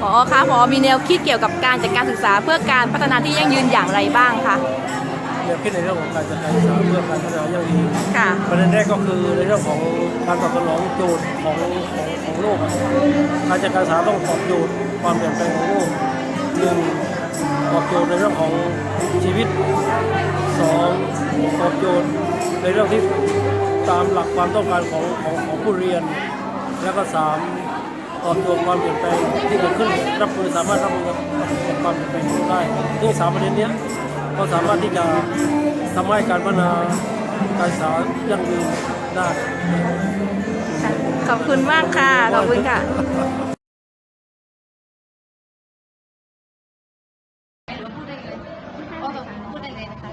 พอคะพอมีแนวคิดเกี่ยวกับการจัดการศึกษาเพื่อการพัฒนาที่ยั่งยืนอย่างไรบ้างคะแนวคิดในเรื่องของการจัดการศึกษาเพื่อการพัฒนายั่งยืนค่ะประเด็นแรกก็คือในเรื่องของการตอบสนองโจทย์ของของของโลกอะการจัดการศึกษาต้องตอบโจทย์ความเปลี่ยนแปลงของโลกหนึ่งตอบโจทย์ในเรื่องของชีวิตสองตอบโจทย์ในเรื่องที่ตามหลักความต้องการของของของผู้เรียน แล้วก็สาม ตอบโจทย์ความเปลี่ยนแปลงที่เกิดขึ้นรับมือสามารถรับมือกับกับความเปลี่ยนแปลงได้ซึ่งสามประเด็นเนี้ยก็สามารถที่จะทำให้การพัฒนาการศึกษายั่งยืนได้ขอบคุณมากค่ะ ขอบคุณค่ะพูดได้เลยโอ้พูดได้เลยนะคะ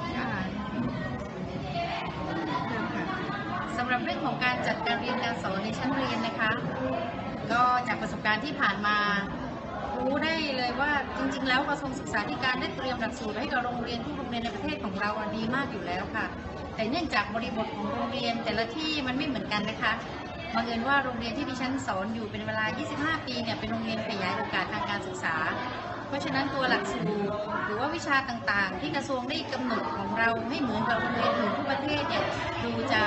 สำหรับเรื่องของการจัดการเรียนการสอนในชั้นเรียนนะคะ ก็จากประสบการณ์ที่ผ่านมา รู้ได้เลยว่าจริง ๆ แล้วกระทรวงศึกษาธิการได้เตรียมหลักสูตรให้กับโรงเรียนทุกโรงเรียนในประเทศของเราดีมากอยู่แล้วค่ะ แต่เนื่องจากบริบทของโรงเรียนแต่ละที่มันไม่เหมือนกันนะคะบังเอิญว่าโรงเรียนที่ดิฉันสอนอยู่เป็นเวลา 25 ปีเนี่ยเป็นโรงเรียนขยายโอกาสทางการศึกษา เพราะฉะนั้นตัวหลักสูตรหรือว่าวิชาต่างๆ ที่กระทรวงได้กำหนดของเราไม่เหมือนกับโรงเรียนอื่นทั่วประเทศเนี่ยดูจะ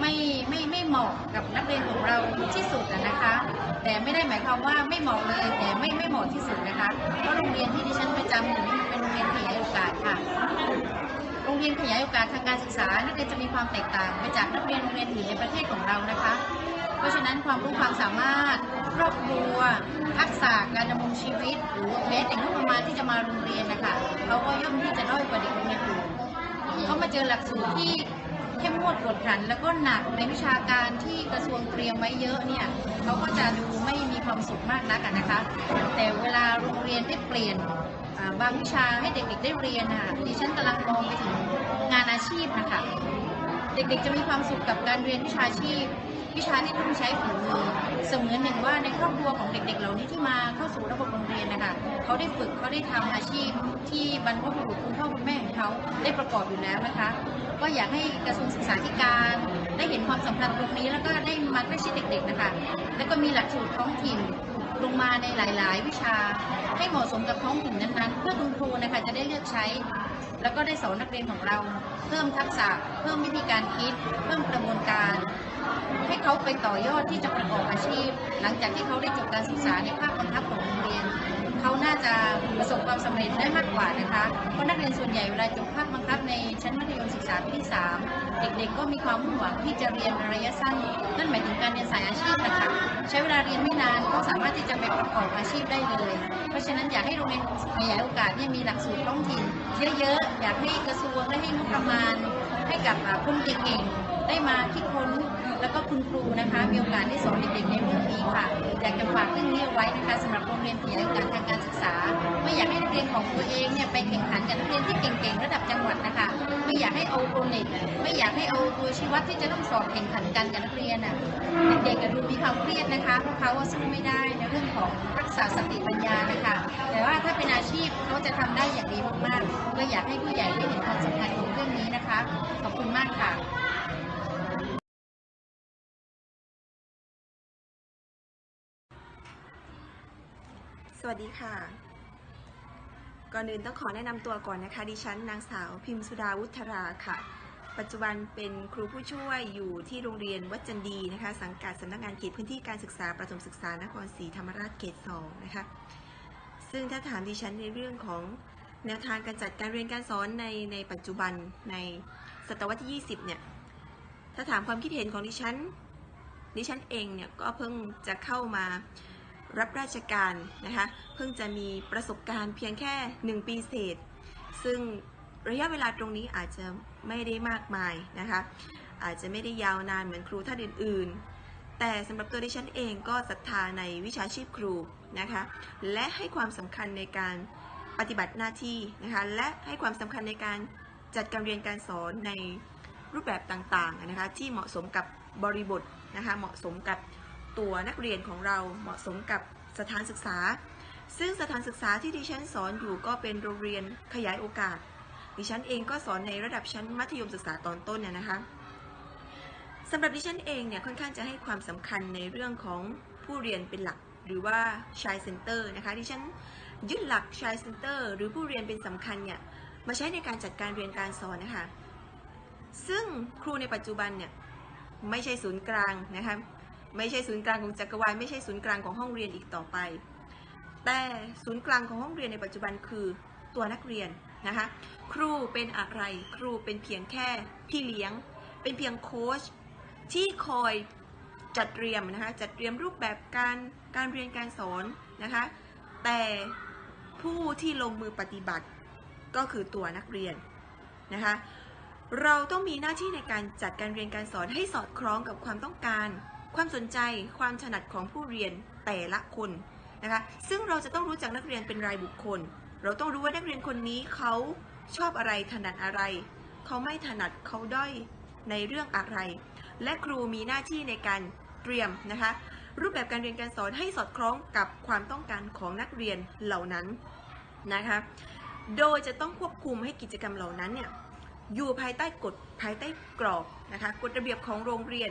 ไม่ไม่ไม่เหมาะกับนักเรียนของเราที่สุดนะคะ แต่ไม่ได้หมายความว่าไม่เหมาะเลย แต่ไม่ไม่เหมาะที่สุดนะคะเพราะโรงเรียนที่ดิฉันประจำอยู่นี่เป็นโรงเรียนขยายโอกาสค่ะโรงเรียนขยายโอกาสทางการศึกษานักเรียนจะมีความแตกต่างไปจากนักเรียนโรงเรียนอื่นในประเทศของเรานะคะ เพราะฉะนั้นความรู้ความสามารถครอบครัวทักษะการดำรงชีวิต หรือแม้แต่งบประมาณที่จะมาโรงเรียนนะคะเขาก็ย่อมที่จะด้อยกว่าเด็กโรงเรียนอื่นเขามาเจอหลักสูตรที่ เข้มงวดกวดขัน แล้วก็หนักในวิชาการที่กระทรวงเตรียมไว้เยอะเนี่ยเขาก็จะดูไม่มีความสุขมากนักนะคะ แต่เวลาโรงเรียนได้เปลี่ยนบางวิชาให้เด็กๆได้เรียนนะคะดิฉันกำลังมองไปถึงงานอาชีพนะคะเด็กๆจะมีความสุขกับการเรียนวิชาชีพ วิชาที่ต้องใช้ฝีมือเสมือนหนึ่งว่าในครอบครัวของเด็ก ๆ เหล่านี้ที่มาเข้าสู่ระบบโรงเรียนนะคะเขาได้ฝึกเขาได้ทำอาชีพที่บรรพบุรุษคุณพ่อคุณแม่ เขาได้ประกอบอยู่แล้วนะคะ ก็อยากให้กระทรวงศึกษาธิการ ได้เห็นความสำคัญตรงนี้ แล้วก็ได้มาใกล้ชิดเด็กๆนะคะแล้วก็มีหลักสูตรท้องถิ่นลงมาในหลาย ๆ วิชาให้เหมาะสมกับท้องถิ่นนั้นๆ เพื่อคุณครูนะคะจะได้เลือกใช้ แล้วก็ได้สอนนักเรียนของเรา เพิ่มทักษะ เพิ่มวิธีการคิด เพิ่มกระบวนการ ให้เขาไปต่อยอดที่จะประกอบอาชีพ หลังจากที่เขาได้จบการศึกษาในภาคบังคับ ประสบความสำเร็จได้มากกว่านะคะ เพราะนักเรียนส่วนใหญ่เวลาจบภาคบังคับในชั้นมัธยมศึกษาปีที่ 3 เด็กๆ ก็มีความมุ่งหวังที่จะเรียนระยะสั้น นั่นหมายถึงการเรียนสายอาชีพนะคะ ใช้เวลาเรียนไม่นานก็สามารถที่จะไปประกอบอาชีพได้เลย เพราะฉะนั้นอยากให้โรงเรียนขยายโอกาสเนี่ยมีหลักสูตรท้องถิ่นเยอะๆ อยากให้กระทรวงได้ให้งบประมาณ ให้กับคนเก่งๆ ได้มาคิดค้นแล้วก็คุณครูนะคะ มีโอกาสได้สอนเด็กๆในเรื่องนี้ค่ะอยากจะฝากเรื่องนี้เอาไว้นะคะสำหรับโรงเรียนขยายโอกาสทางการศึกษา ไม่อยากให้นักเรียนของตัวเองเนี่ยไปแข่งขันกับนักเรียนที่เก่งๆ ระดับจังหวัดนะคะไม่อยากให้เอาโปรเน็ตไม่อยากให้เอาตัวชีวัดที่จะต้องสอบแข่งขันกันกับนักเรียนอะเด็กๆก็ดูมีความเครียดนะคะเพราะเขาอะสู้ไม่ได้ในเรื่องของทักษะสติปัญญานะคะแต่ว่าถ้าเป็นอาชีพเขาจะทำได้อย่างดีมากๆก็อยากให้ผู้ใหญ่ได้เห็นความสำคัญของเรื่องนี้นะคะ ขอบคุณมากค่ะ สวัสดีค่ะ ก่อนอื่นต้องขอแนะนำตัวก่อนนะคะ ดิฉันนางสาวพิมสุดาวุฒราค่ะ ปัจจุบันเป็นครูผู้ช่วยอยู่ที่โรงเรียนวัดจันดีนะคะ สังกัดสำนักงานเขตพื้นที่การศึกษาประถมศึกษานครศรีธรรมราชเขต2นะคะ ซึ่งถ้าถามดิฉันในเรื่องของแนวทางการจัดการเรียนการสอนในในปัจจุบันในศตวรรษที่ 20 เนี่ย ถ้าถามความคิดเห็นของดิฉัน ดิฉันเองเนี่ยก็เพิ่งจะเข้ามา รับราชการนะคะเพิ่งจะมีประสบการณ์เพียงแค่ 1 ปีเศษ ซึ่งระยะเวลาตรงนี้อาจจะไม่ได้มากมายนะคะอาจจะไม่ได้ยาวนานเหมือนครูท่านอื่นๆ แต่สำหรับตัวดิฉันเองก็ศรัทธาในวิชาชีพครูนะคะและให้ความสำคัญในการปฏิบัติหน้าที่นะคะและให้ความสำคัญในการจัดการเรียนการสอนในรูปแบบต่างๆนะคะที่เหมาะสมกับบริบทนะคะเหมาะสมกับ ตัวนักเรียนของเราเหมาะสมกับสถานศึกษา ซึ่งสถานศึกษาที่ดิฉันสอนอยู่ก็เป็นโรงเรียนขยายโอกาส ดิฉันเองก็สอนในระดับชั้นมัธยมศึกษาตอนต้นเนี่ยนะคะสำหรับดิฉันเองเนี่ยค่อนข้างจะให้ความสำคัญในเรื่องของผู้เรียนเป็นหลักหรือว่าชายเซ็นเตอร์นะคะที่ฉันยึดหลักชายเซ็นเตอร์หรือผู้เรียนเป็นสำคัญเนี่ยมาใช้ในการจัดการเรียนการสอนนะคะซึ่งครูในปัจจุบันเนี่ยไม่ใช่ศูนย์กลางนะคะ ไม่ใช่ศูนย์กลางของจักรวาลไม่ใช่ศูนย์กลางของห้องเรียนอีกต่อไป แต่ศูนย์กลางของห้องเรียนในปัจจุบันคือตัวนักเรียนนะคะครูเป็นอะไรครูเป็นเพียงแค่พี่เลี้ยง เป็นเพียงโค้ชที่คอยจัดเตรียมนะคะจัดเตรียมรูปแบบการการเรียนการสอนนะคะแต่ผู้ที่ลงมือปฏิบัติก็คือตัวนักเรียนนะคะเราต้องมีหน้าที่ในการจัดการเรียนการสอนให้สอดคล้องกับความต้องการ ความสนใจความถนัดของผู้เรียนแต่ละคนนะคะซึ่งเราจะต้องรู้จักนักเรียนเป็นรายบุคคล เราต้องรู้ว่านักเรียนคนนี้เขาชอบอะไรถนัดอะไร เขาไม่ถนัดเขาด้อยในเรื่องอะไร และครูมีหน้าที่ในการเตรียมนะคะรูปแบบการเรียนการสอนให้สอดคล้องกับความต้องการของนักเรียนเหล่านั้นนะคะโดยจะต้องควบคุมให้กิจกรรมเหล่านั้นเนี่ยอยู่ภายใต้กฎภายใต้กรอบนะคะกฎระเบียบของโรงเรียน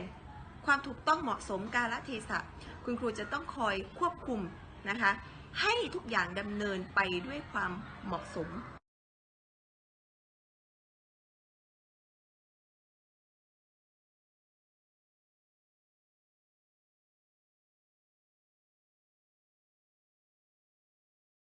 ความถูกต้องเหมาะสมกาลเทศะ คุณครูจะต้องคอยควบคุมนะคะ ให้ทุกอย่างดำเนินไปด้วยความเหมาะสม